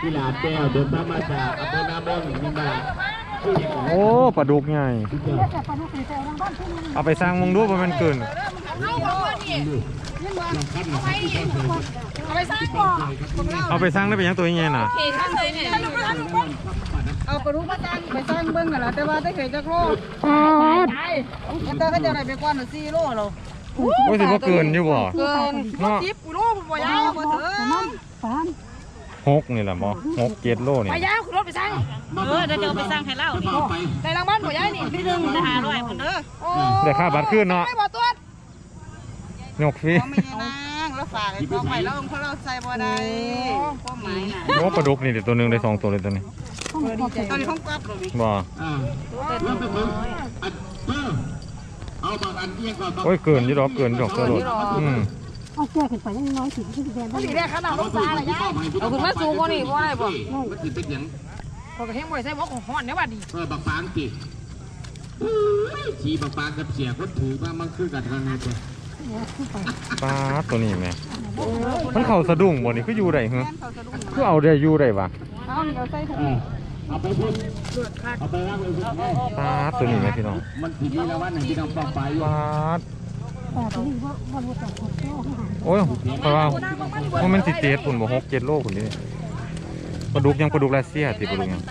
ที่หลาดแก้วเดินทางมาจากอำเภอนามนนี่มาผู้หญิงโอ้ปลาดุกใหญ่ที่เจ้าเอาไปสร้างมึงดูว่ามันเกินเอาไปสร้างก่อนเอาไปสร้างได้เป็นหยังตัวใหญ่น่ะเห็นข้างเลยเนี่ยเอาปลาดุกมาตั้งไปสร้างเบิ้งกันละแต่ว่าได้เคยจักโลแต่เขาจะได้ไปกว่าหนึ่งสี่โลเราโอ้ยสิบ่เกินอยู่บ่เกินเนาะสิบโลบ่ยาวบ่ถึง หกนี่แหละบ่หกเจ็ดโลนี่ ไปย่างรถไปสร้างเออเดี๋ยวจะไปสร้างให้เล่านี่ไปในรางวัลบ่ย้ายนี่ที่หนึ่งหาร้อยคนเด้อโอ้ได้ค่าบัตรขึ้นเนาะไม่บ่ตัวยกฟรีเขาไม่ใช่นางแล้วฝากไอ้ของใหม่แล้วเพราะเราใส่บ่ได้ความหมายน่ะโอ้ปลาดุกนี่เดี๋ยวตัวหนึงได้สองตัวเลยตัวนี้ตอนนี้ห้องกลับเลยนี่บ่อ่าแล้วไปถึงอันเพิ่มเอาบางอันเรียกก่อนโอ้ยเกินอยู่ดอกเกินอยู่ดอกตัวรถอืม เอาแก้ขึ้นไปยังน้อยถึงที่แดนผู้ดีแรกขนาดรถตาละย้ายเอาขึ้นมาสูงกว่านี่บ่ได้บ่มันถือเป็นอย่างพอกระเทียมบ่ใส่บ่ของฮ้อนเนี่ยว่าดีเออบักฟางสิชีบักฟางกับเสียคนถือว่ามันคือกันทางไหนตัวปลาตัวนี้แม่มันเข้าสะดุ้งบ่นี่คืออยู่ได้เหรอแม่นเขาสะดุ้งคือเอาได้อยู่ได้วะเอานี่เอาใส่ถุงเออเอาไปพูดเอาไปร่างเลยพูดปลาตัวนี้แม่พี่น้อง มันถือมีแล้ววันไหนที่น้องปองไปอยู่ปลา โอ้ยเพราะว่าว่ามันสิเจ็ดปุ่นบ่หกเจ็ดโลปุ่นนี่ปลาดุกยังปลาดุกรัสเซียติปลาดุกยัง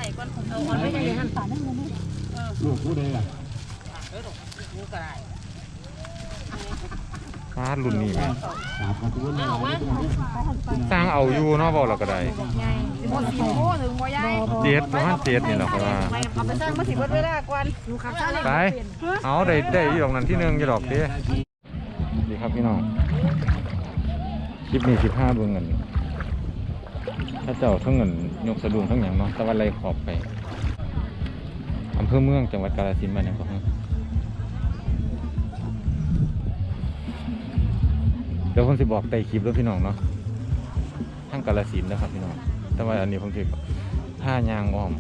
ลูกผู้ใดล่ะปลารุ่นนี้แม่สามพันตัวเลยสร้างเอาอยู่เนาะบ่เราก็ได้สิบ่สิโอ้ถึงบ่ย้ายเจ็ดประมาณเจ็ดนี่แหละครับว่าเอาไปสร้างมาสิเบิดเวลาก่อนอยู่ขับซาเล้งไปเอาได้ได้อยู่ดอกนั้นที่หนึ่งอยู่ดอกเด้ ดีครับพี่น้องคลิปนี้สิบห้าเบิ่งเงินถ้าเจ้าทั้งเงินยกสะดุ้งทั้งอย่างเนาะตะวันไรขอบไปอำเภอเมืองจังหวัดกาฬสินธุ์บ้านหยังก็ฮะเดี๋ยวผมสิบอกใต้คลิปแล้วพี่น้องเนาะทั้งกาฬสินธุ์นะครับพี่น้องแต่ว่าอันนี้ผมถือท่ายางอ้อม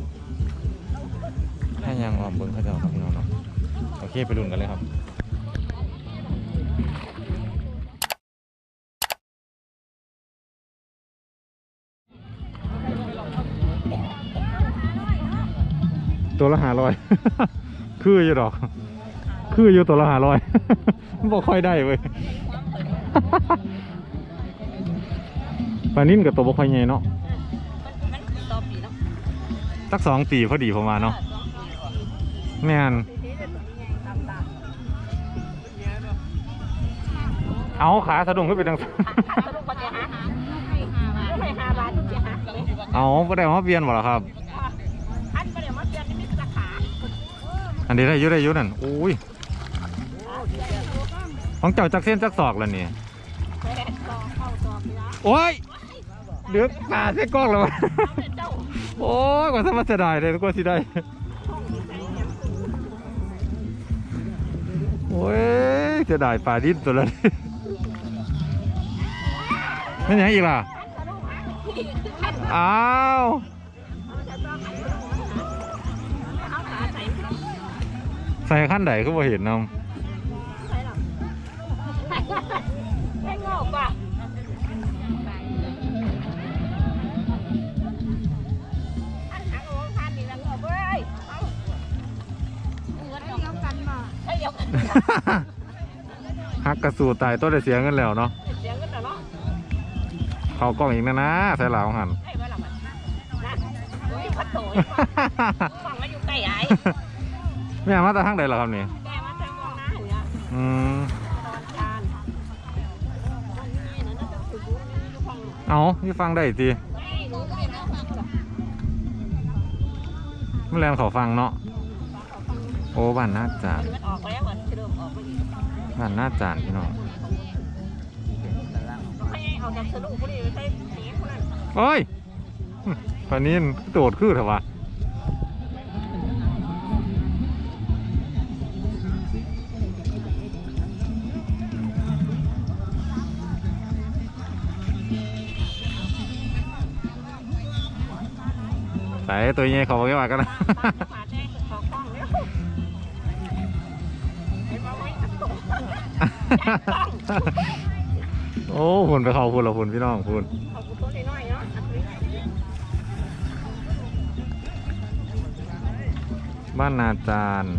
ถ้ายางอ้อมเบิ้งเขาเจะครับพี่น้องเนาะโอเคไปลุ้นกันเลยครับ ตัวละหาร้อย คืออยู่ดอก คืออยู่ตัวละหาร้อยบอกค่อยได้เว้ยปลานิ่นกับตัวบ่ค่อยใหญ่เนาะสักสองปีพอดีผมว่าเนาะแม่นเอาขาสะดุ้งขึ้นไปทางเอาไ่ได้มาเปลี่ยนบ่ล่ะครับ อันนี้ได้อยุได้อยุนั่นโอ้ยของเจ้าจักเส้นจักศอกแล้วนี่โอ้ยเดือกตาเส้นกล้องแล้ววะโอ้ยกว่าจะมาเสียดายเลยกว่าสิได้โอ้ยเสียดายป่าดิ้นตัวละนี่ไม่ยังอีกล่ะอ้าว ใส่ขั้นใดก็บ่เห็นน้ให้งอกป่ะำฮักกระสูตายต้นได้เสียเงินแล้วเนาะเสียงกันเนาะเขากล้องอีกนะนะใส่หลาวหันให้ไว้ละมันนั่นอุ้ยพัดโถยฟังแล้วอยู่ใกล้ไอ้ แม่มาแต่ทางใดเหรอครับนี่แกมาทางมองหน้าอยู่นะอืมตอนการเอาพี่ฟังได้ทีมันแรงเขาฟังเนาะ โอ้บ้านหน้าจานออกแล้วเหมือนเดิมออกไปอีกบ้านหน้าจานพี่น้องให้เอาจากสะดุ้งผู้ดีไปใช้หนีคนนั้นเอ้ยปานินโดดคือเถอะวะ ตัวใหญ่เขาบอกว่ากันนะโอ้คุณไปเขาคุณเราคุณพี่น้องคุณบ้านนาจารย์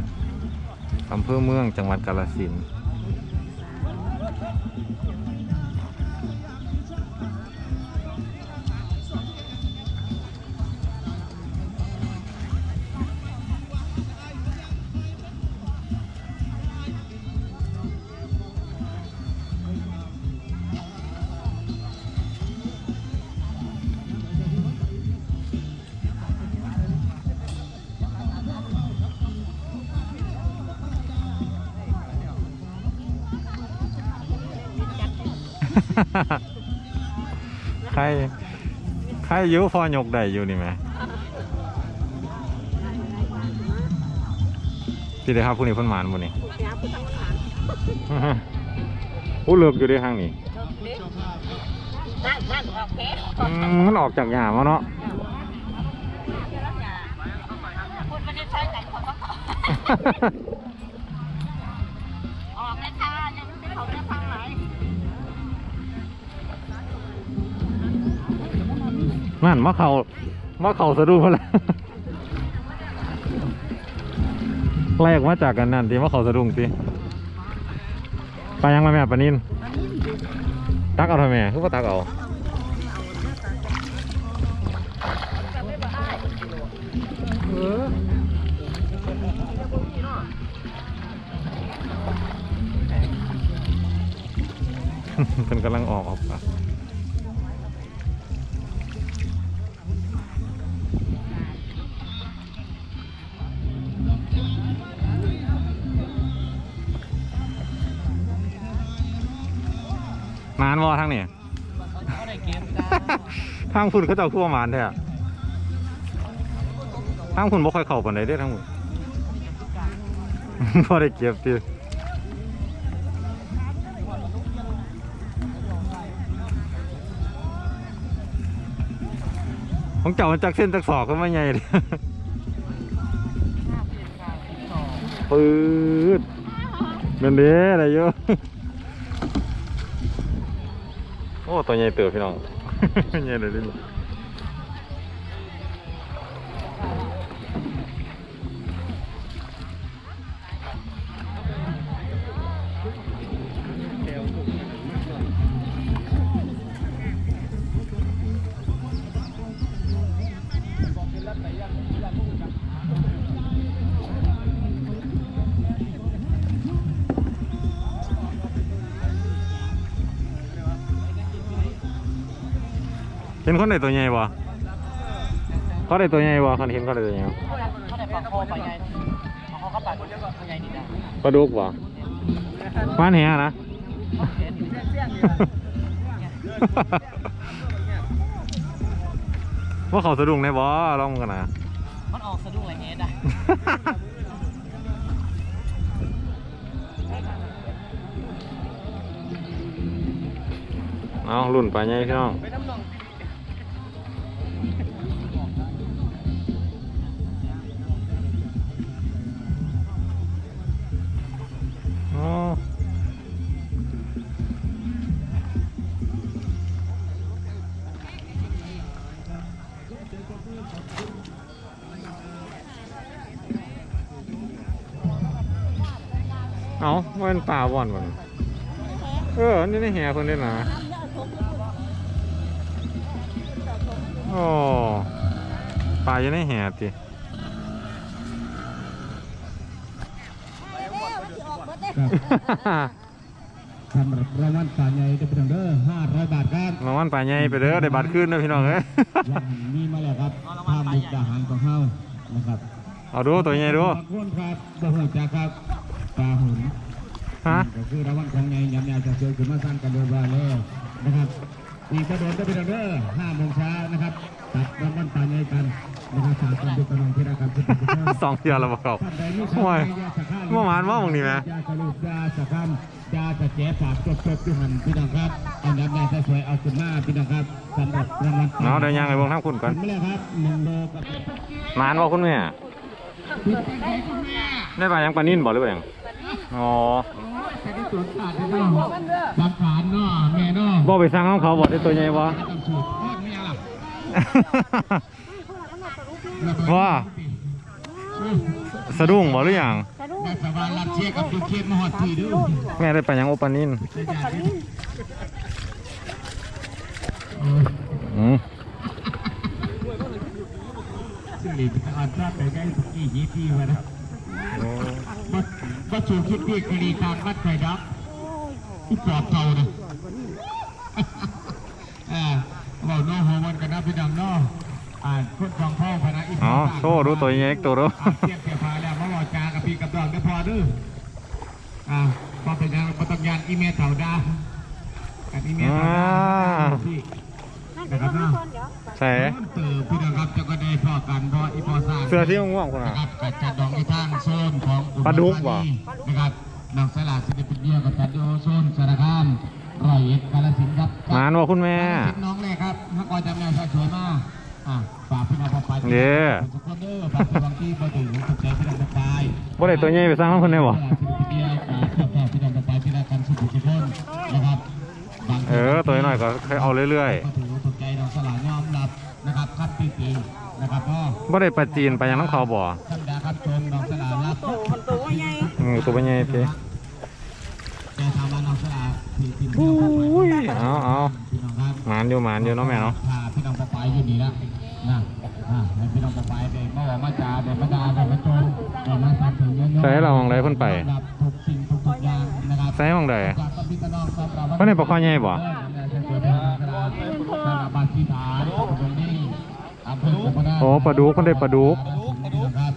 อำเภอเมืองจังหวัดกาลสิน ใครใครอยุพอยกได้อยู่นี่ไหมที่ได้ครับผู้นี้เพ่นหมานบุนี่ยาผู้ทั้งหลานผู้เลือกอยู่ในห้างนี่นั่นนั่นโอเคอืมมันออกจากหยามาเนาะพูดไม่ได้ใช้กันคนก็ออกเลยค่ะยังไม่เขาได้ฟัง นั่นมาเขามาเขาสะดุ้งแล้วแรกมาจากกันนั่นทีมาเขาสะดุ้งสิไปยังมาแม่ปานินตักเอาทำไมคือว่าตักเอาเป็นกำลังออกออกปะ ทางนี่ ทางคุณเขาเจ้าทั่วมานแท้อะทางคุณบ่ค่อยเข้าปานใดเด้อทางคุณบ่ได้เก็บติของเจ้ามันจักเส้นจักศอกก็ไม่ใหญ่เลยปืดเป็นเด้อะไรเยอะ โอ้ ตัวใหญ่เติบพี่น้อง ใหญ่เลยดิ เห็นคนไหนตัวใหญ่บ่เขาได้ตัวใหญ่บ่คนเห็นเขาได้ตัวใหญ่บ่เขาได้ปลาโคปลาใหญ่เขาก็ปลาตัวใหญ่นี่นะปลาดุกบ่บ้านเฮียนะว่าเขาสะดุ้งได้บ่ลองกันนะมันออกสะดุ้งอะไรเงี้ยได้เอารุ่นไปไงพี่น้อง เอาว่าเป็นป่าว่อนบ่นเออ นี่ในแห่คนนี้นะโอ้ป่าอยู่ในแห่ติทำรางวัลป่าใหญ่จะเป็นเด้อห้าร้อยบาทครับรางวัลป่าใหญ่ไปเด้อได้บัตรขึ้นเด้อพี่น้องเอ้ยวันนี้มาแล้วครับภาพมุกดาหารของเฮานะครับเอาดูตัวใหญ่ดูขอบคุณครับบ่ฮู้จักครับ ปลาหุ่นฮะก็คือรางวัลของใหญ่ยำยาจะเจอขึ้นมาสร้างกันโดยว่าเลยนะครับอีกกระโดดก็เป็นเด้อห้าโมงเช้านะครับตัดรางวัลป่าใหญ่กันนะครับสาธุดุกน้องที่รักกันทุกท่านสองเทือแล้วบ่เขาท่านใดมีโอ้ยเมื่อวานว่ามึงนี่ไหมยาสรุปยาสะคันยาสะแจ๋ฝากจบจบที่หันพี่น้องครับอันดับแรกสวยๆเอาขึ้นมาพี่น้องครับสำหรับรางวัลเนาะเดี๋ยวย่างไปเบิ่งทางคุณก่อนขึ้นมาแล้วครับหนึ่งโลกับมานบ่คุณแม่ได้ปลายังปลานิ่นบ่หรือเปล่า ยังอ๋อสังขารเนาะแม่เนาะบ่ไปสั่งของเขาบ่ได้ตัวใหญ่บ่ต้องสูตรทอดเมียล่ะว่าสะดุ้งบ่หรือยังกระดูกแม่สาวานรับเชียร์กับดูเชียร์มาฮอดที่ดูแม่ได้ไปยังโอปานินกับลิ้นอืมซึ่งหลีกอ่อนรับไปได้ทุกที่ยี่ที่วะนะ วัดวัดสูงคิดพี่กรีการวัดไฟดับที่ปลอบเก่านะอ่าเบาโน้หัวมันกันนะพี่ดำเนาะอ่าคนฟองพ่อพนะอีกอ๋อโซ่ดูตัวเล็กตัวรู้อ่าเทียบเทียบพาแล้วมาบอกจากับพี่กับดอกได้พอเด้ออ่าพอเป็นยังประตัญญาณอีเมลเต่าดากับอีเมลเต่าดาพี่ นั่นเป็นคนที่คนเดี๋ยวใส่เติพี่น้องครับจะก็ได้พอกันเพราะอีพอสร้างเสื้อที่ม่วงคุณนะอะครับกัจัดดองในทางโซนของอุปลาดุกบ่นะครับน้องสลาสิเดเป็นเดียวกับจัดโยโซนสารคามร้อยเอ็ดกาลสินครับมานว่าคุณแม่น้องเลยครับถ้าก่อนจำแนวสวยมากฝากพี่น้องปอปเด้อทุกคนเด้อฝากพี่บางที่มาถึงถูกใจพี่น้องปอปายบ่ได้ตัวใหญ่ไปสร้างน้ำคนได้บ่เดียวกับฝากพี่น้ออปายพี่น้องกันสุขุมทุกคนนะครับบางทีเออตัวน้อยก็เคยเอาเรื่อยก็ ปีปีนะครับพ่อๆบ่ได้ไปจีนไปยังน้ำเขาบ่ท่านดาครับชมน้องสลารับมันตัวใหญ่อืมตัวเป็นใหญ่พี่แกถามว่าน้องสลาพี่พี่โอ้ยเอาเอาพี่น้องครับหมานอยู่หมานอยู่เนาะแม่เนาะพาพี่น้องปอปายอยู่นี่ละนะอ่าให้พี่น้องปอปายได้มาบอกมาจาได้มาด่าได้มาชมได้มาสักถึงเยอะๆใส่เรามองใดเพิ่นไปรับทุกสิ่งทุกทุกอย่างนะครับใส่หมองใดจากกับพี่น้องครับเราเพิ่นได้ปลาคอใหญ่บ่ปากีฐานตรงนี้อำเภอกุมภา โอ้ปลาดุกเพิ่นได้ปลาดุกครับ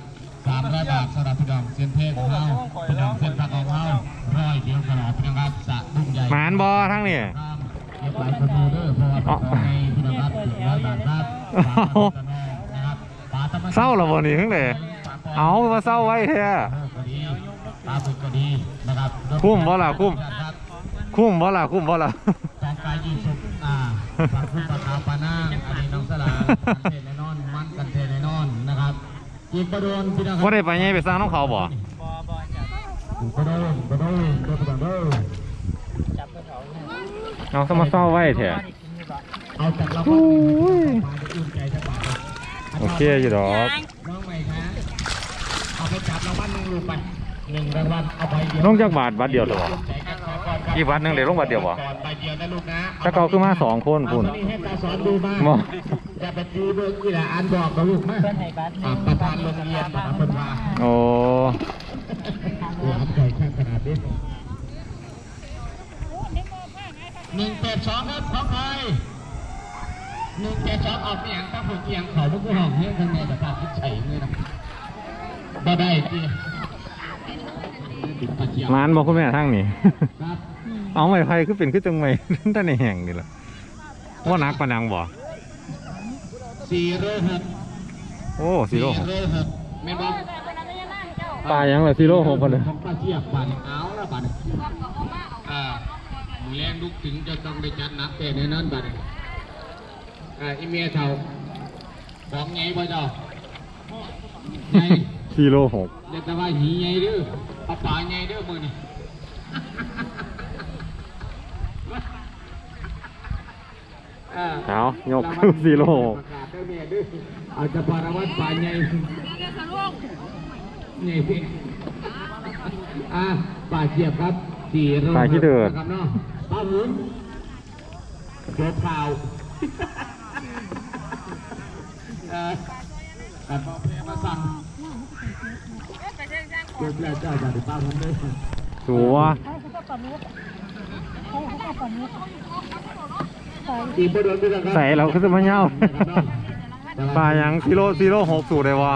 สามร้อยบาทสำหรับพี่น้องเส้นเพศของเราพี่น้องเส้นผักของเราร้อยเดียวตลอดพี่น้องครับสะดุ้งใหญ่หมานบ่ทั้งนี่ครับเก็บหลายคนดูเด้อเพราะว่าเป็นของในพี่น้องครับถึงร้อยบาทครับนะครับปลาธรรมชาติเศร้าและบ่นี่ทั้งเลยเอามาเศร้าไว้แท้ก็ดีปลาบึกก็ดีนะครับคุ้มบ่ล่ะคุ้มครับคุ้มบ่ล่ะคุ้มบ่ล่ะจองกายยี่สุกอ่าปลาคุ้มปลาขาวปลานางอันนี้น้องสลา อีกประโดนพี่น้องคบ่รับได้ไปใหญ่ไปสร้างน้ำเขาบ่ประโดนประโดนประโดนประโดนเอาซะมาเศร้าไว้แท้เอาจากเราโอ้ยมาจะอุ่นใจสักบาทโอเคอยู่ดอกน้องใหม่คะเอาไปจับรางวัลหนึ่งลูกไปหนึ่งรางวัลเอาไปเดียวลงจากบาทบาทเดียวเถอะบ่ใจกันขอก่อนครับอี กวัดหนึ่งเดี๋ยวลงวัดเดียวบ่ก่อนไปเดียวนะลูกนะถ้าเขาคือมาสองคนพุ่นเอาตัวนี้ให้ตาสอนดูมาบ่อย่าไปตีเบิกอีหละอันบอกกับลูกมาอ่าประธานโรงเรียนนะครับเพิ่นว่าโอ้โอ้อันใจแค่ขนาดนี้หนึ่งแปดสองครับของใครหนึ่งแปดสองออกเอียงถ้าผูกเอียงเขาพวกกูห้องเฮี้ยงข้างในแต่ภาพคิดเฉยเลยนะบ่ได้จีติดตะเกียบ ห มานบ่คุณแม่ทั้งนี่ครับเอาไม้ไผ่คือเป็นคือจังไม้ท่านในแห่งนี่ล่ะว่านักปานนังบ่สี่โลหกโอ้ซีโร่สี่โลหกแม่นบ่ปลายังล่ะซีโร่หกคนเลยของป้าเทียบบันเอาละบันอ่าหมูแรงลุกถึงจะต้องได้จัดหนักแต่ในนั้นบันอ่าอีเมียเท่าของไงบ่เจ้าไงซีโร่หกเรียกแต่ว่าหีไงเด้อ เอาปลาไงเด้อมือนี่อ่าเอายกซีโร่หกประกาศเด้อเมียเด้อเอาจะปลารางวัลปลาไงนี่พี่อ่าปลาเทียบครับสี่โลปลาขี้เดือดนะครับเนาะปลาหมุนจบข่าวเออแต่พอเพลมาสั่ง วเจ้าอย่าไปป้าผมเลยสัวใช่เขาก็ปลาหมึกใช่เขาปลาหมึกใส่ตีประโดนด้วยนะครับใส่เราก็จะมาเงาปลายังซีโร่ซีโร่หกสูตรเลยวะ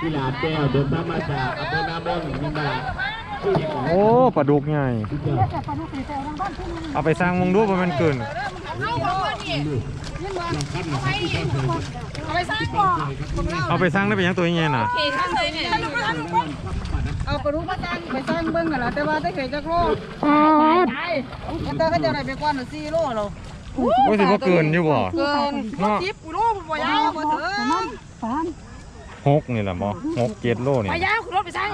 ที่ลาแก้วเดินทามาจากอำเภอนาบอนนิมาโอ้ปลาดุกใหญ่เอาหมึกใส่รางเอาไปสร้างมึงดูว่ามันเกิน ลองคัดหน่อยครับที่เจ้าเคยเอาไปสร้างบ่อเอาไปสร้างได้เป็นยังตัวใหญ่น่ะเขตข้างเลยเนี่ยเอาไปรู้มาสร้างไปสร้างเบิ้งกันละแต่ว่าได้เขตจักโลแต่ก็จะได้ไปกว่าหนึ่งสี่โลเราโอ้ยสิว่าเกินอยู่บ่เกินเนาะสิบโลบ่ยาวบ่เถอะสามหกนี่แหละบ่หกเจ็ดโลนี่ไปยาวคุณรถไปสร้าง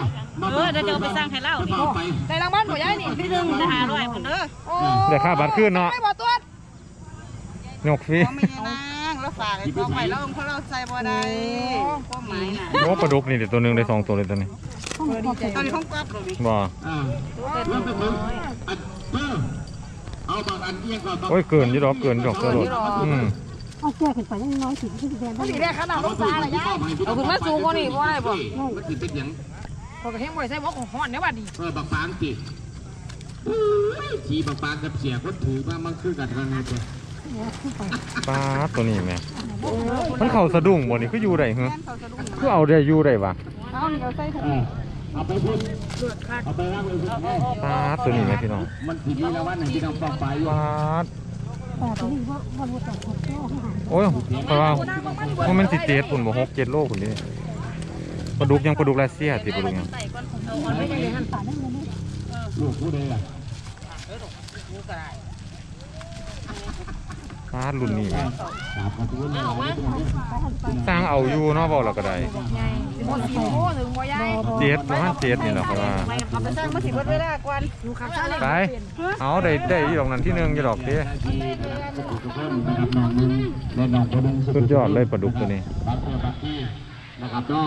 เออเดี๋ยวจะเอาไปสร้างให้เล่านี่เอาไปได้รางวัลบ่ยายนี่ที่หนึ่งจะหาร้อยคนเด้อโอ้ได้ค่าบัตรขึ้นเนาะไม่บ่ตัว ยกฟรีเอาไม่นางเราเราฝากไอ้กองไว้แล้วเพราะเราใส่บ่ได้ความหมายน่ะโอ้ปลาดุกนี่เดี๋ยวตัวหนึงได้สองตัวเลยตัวนี้ตอนนี้ห้องกลับเลยบ่อ่าแล้วไปถึงอันเออเอาบางอันเอียงก่อนบางโอ้ยเกินอยู่ดอกเกินอยู่ดอกกระโดดอืมเอาแก้ขึ้นไปยังน้อยสิที่แดงสีแดงขนาดลูกตาเลยยายเอาขึ้นมาสูงกว่านี้บ่ได้บ่มันสิเป็นหยังพอกระเทียมบ่ได้ใส่บ่ของฮ้อนเดี๋ยวบัดนี้เออบางฟางสิขี่บางฟางกับเสียคนถือมามันคือกันทางไงตัว ปลาตัวนี้แม่มันเข้าสะดุ้งบ่นี่คืออยู่ได้เหรอแม่นเขาสะดุ้งคือเอาได้อยู่ได้วะเอานี่เอาใส่ถุงเออเอาไปพูดเอาไปร่างเลยพูดให้ปลาตัวนี้แม่พี่น้องมันสิมีรางวัลไหนที่ต้องป้องไปอยู่ปลาแต่ตัวนี้ว่าวันวันแต่คนก็ให้หายโอ้ยเพราะว่าว่ามันสิเจ็ดปุ่นบ่หกเจ็ดโลปุ่นนี่ปลาดุกยังปลาดุกรัสเซียสิปลาดุกยังสารได้เลยนี่ลูกผู้ใดล่ะ ปลารุ่นนี้แม่สามประตูเลยสร้างเอาอยู่เนาะบ่เราก็ได้บ่สิโอ้ถึงบ่ยายเจ็ดประมาณเจ็ดนี่แหละเพราะว่าเอาไปสร้างมาสิเบิดเวลาก่อนอยู่ขับซ่าเลยไปเอาได้ได้อยู่ดอกนั้นที่หนึ่งอยู่ดอกเด้ทุกคนนะครับน้องนึงและน้องคนนึงสุดยอดเลยปลาดุกตัวนี้บางตัวบางที่นะครับก็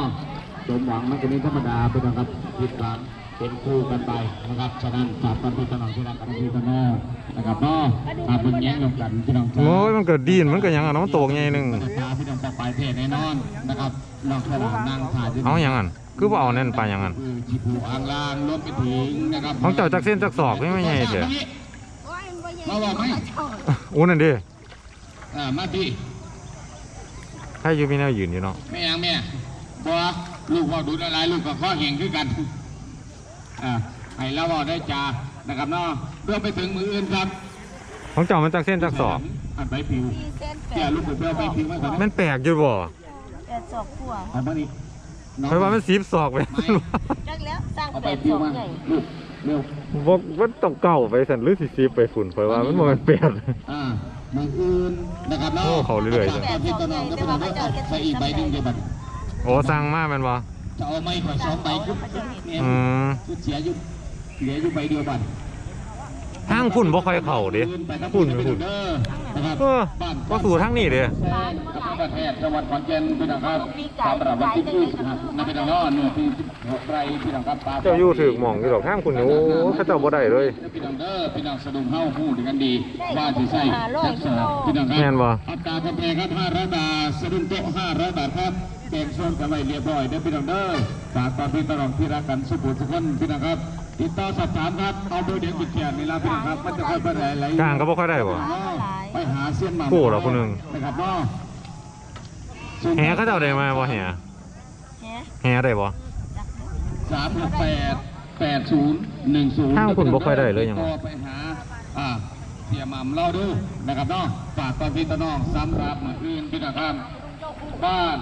สมหวังมันจะมีธรรมดาเป็นนะครับผิดหวัง เป็นคู่กันไปนะครับฉะนั้นฝากกันพี่น้องที่รักกันพี่น้องนะครับก็ฝากเป็นแย้งลงกันพี่น้องโอ้ยมันก็ดีนมันก็หยังอะเนาะมันโตกใหญ่หนึงพาพี่น้องไปเทศแน่นอนนะครับน้องฉลามนั่งถ่ายเอาหยังอันคือบ่เอาแน่นปลาหยังอันคือจีผูอ่างลางรวมไปถึงนะครับของเจ้าจักเส้นจักศอกไม่ไม่ใหญ่เถอะมาบอกไหมโอ้นั่นเด้อ่ามาพี่ถ้าอยู่มีแนวยืนอยู่เนาะแม่ยังแม่บัวลูกว่าดูอะไรลูกกับข้อเห่งคือกันอ่า ให้เราบอกได้จานะครับเนาะเพื่อไปถึงมืออื่นครับของเจ้ามันจักเส้นจักศอกอันใบผิวเจ้าลูกเพื่อไปผิวมาก่อนมันแปลกอยู่บ่แต่ศอกขั่วเอามานี่น้องเพราะว่ามันสีบศอกไปจักแล้วสร้างเอาแปไปดผิศวอกมาใหญ่ลูกเร็วบอกมันต้องเก่าไปสันหรือสิสีบไปฝุ่นเพราะว่ามันบ่แมันแปลกอ่ามืออื่นนะครับเนาะโอ้เขาเรื่อยๆตอนที่ต้นน้องก็เป็นเรื่องใส่อีกใบหนึ่งเดียวบัดโอ้สั่งมาแม่นบ่จะเอาไม้ข่อยสองใบขึ้น เนี่ยอืมคือเสียอยู่เสียอยู่ใบเดียวบัดทางฝุ่นบ่ค่อยเข้าเด้ฝุ่นฝุ่นนะครับเออบ่สู่ทางนี้เด้กับประเทศจังหวัดขอนแก่นพี่น้องครับสำหรับวันที่ยี่สิบห้าในพี่น้องเนาะเนื้อที่สิบหกไร่พี่น้องครับปลาเจ้าอยู่ถึกหม่องอยู่ดอกทางฝุ่นนี่โอ้เขาเจ้าบ่ได้เลยพี่น้องเด้อพี่น้องสะดุ้งเฮาฮู้ถึงกันดีว่าสิใส่แท็กสอบพี่น้องครัแม่นบ่อัตราคำแพงครับ500บาทสะดุ้งโต๊ะ500บาทครับ แบ่งส่วนกันไว้เรียบร้อยเด้อพี่น้องเด้อฝากความพี่น้องที่รักกันสุขุมทุกคนพี่น้องครับติดต่อสอบถามครับเอาเบอร์เดียวติดแขนนี่ล่ะพี่น้องครับมันจะค่อยไปไหลๆกลางก็บ่ค่อยได้บ่ไปหาเส้นมาโอ้เหรอคนหนึ่งนะครับเนาะแหเขาเจ้าได้มาบ่แหแหได้บ่สามหกแปดแปดศูนย์หนึ่งศูนย์ทางคุณบ่ค่อยได้เลยยังไงก็ไปหาอ่าเสียหม่ำเราดูนะครับเนาะฝากตอนพี่ตะน้องสำหรับมืออื่นพี่นะครับบ้าน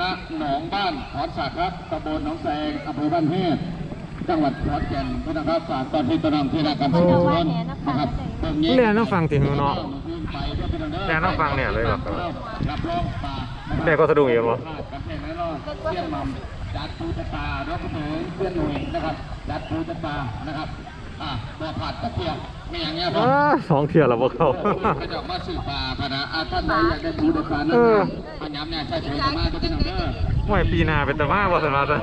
ณหนองบ้านขอนสักครับตำบลหนองแสงอำเภอบ้านแฮดจังหวัดขอนแก่นพี่นะครับฝากตอนพี่ตะน้องที่รักกันทุกคนนะครับตรงนี้เรียนน้องฟังติหือเนาะไปเพื่อพี่น้องเด้อแน่น้องฟังเนี่ยเลยแบบรับรองป่านะครับแม่ก็สะดุ้งอีกบ่กันแน่นอนเสี้ยนมัมจัดปูจะตารถกระเถิงเสี้ยนหน่วยนะครับจัดปูจะตานะครับ อะบ่อผัดตะเกียบไม่อย่างเงี้ยครัอ้าสองเที่ยแล้วบ่เข้าก็จะมาสื่อปลาพะนะอะท่านใดอยากได้ปูจะตานั่นเออ อันย้ำเนี่ยใช่ใช่จะมาก็เป็นน้องเด้อห่วยปีหน้าเป็นตะมาบ่ซั่นว่าซะ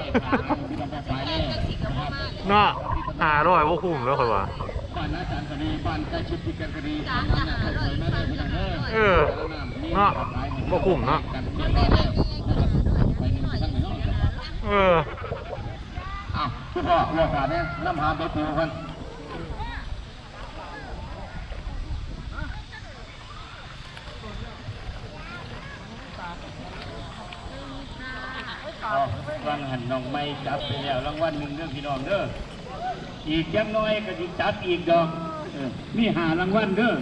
ที่ต้องไปเลยนะครับเนาะ500บ่คุ้มแล้วค่อยว่า บ้านอาจารย์คดีบ้านใกล้ชิดที่กันคดีบ้านนั้นใครเคยมาได้พี่น้องเด้อเออเนาะบ่คุ้มเนาะกันเรียบร้อยแล้วนะครับไปหนึ่งไปทางไหนเนาะเออ อ้าวคุณพ่อเรื่องการเนี่ยน้ำหาไปปูกัน เอาวันหันน้องไม่จับไปแล้วรางวัลหนึ่งเรื่องพี่น้องเด้ออีกยังน้อยก็จะจับอีกดอกเออมีหารางวัลเด้อ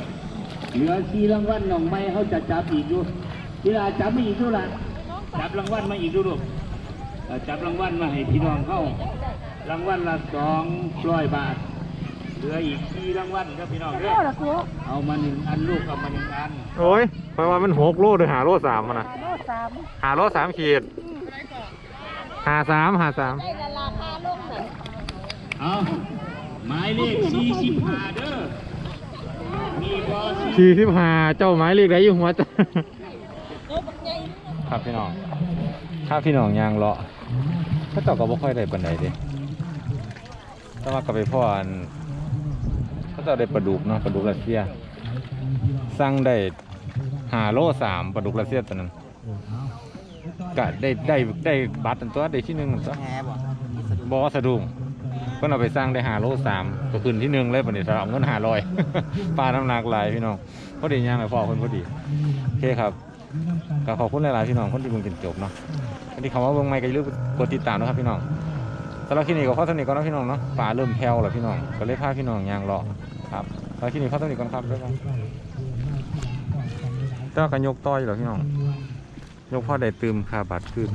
เหลือสี่รางวัลน้องไม่เขาจะจับอีกอยู่เวลาจับไม่อีกดูละจับรางวัลมาอีกดูลูกเอ่อจับรางวัลมาให้พี่น้องเข้ารางวัลละสองร้อยบาทเหลืออีกสี่รางวัลครับพี่น้องเด้อโอ้ละกูเอามาหนึ่งอันลูกเอามาหนึ่งอันโอ้ยเพราะว่ามัน6โลหรือ5โล3มันน่ะโลสาม 5โล3ขีด53 53เอาหมายเลขสี่สิบห้าเด้อมีบอสี่45เจ้าหมายเลขใดอยู่หัวจ้ะครับพี่น้องถ้าพี่น้องยางเลาะก็เจ้าก็บ่ค่อยได้ปานใดเด้แต่ว่าก็ไปพ่ออันเขาเจ้าได้ปลาดุกเนาะปลาดุกรัสเซียสั่งได้หาโลสามปลาดุกรัสเซียตัวนั้น ก็ได้ได้ได้บัตรอันตัวได้ที่หนึ่งอันตัวแหบ่บอสะดุ้งเพิ่นเอาไปสร้างได้หาโลสามตัวขึ้นที่หนึ่งเลยปนี้เอาเงินหาลอย ปลาน้ำหนักหลายพี่น้องพอดีย่างไปพ่อคนพอดีโอเคครับก็ขอบคุณหลายๆพี่น้องคนที่เบิ่งจนจบเนาะคนที่เขามาเบิ่งใหม่ก็อย่าลืมกดติดตามนะครับพี่น้องสำหรับคลิปนี้ก็ขอสนิทก่อนเนาะพี่น้องเนาะปลาเริ่มแผ่วแล้วพี่น้องก็เลยพาพี่น้องย่างรอครับสำหรับคลิปนี้ขอสนิทก่อนครับบ๊ายบายเจ้ากันยกต่อยเหรอพี่น้อง ยกพ่อได้ตืมค่าบัตรขึ้น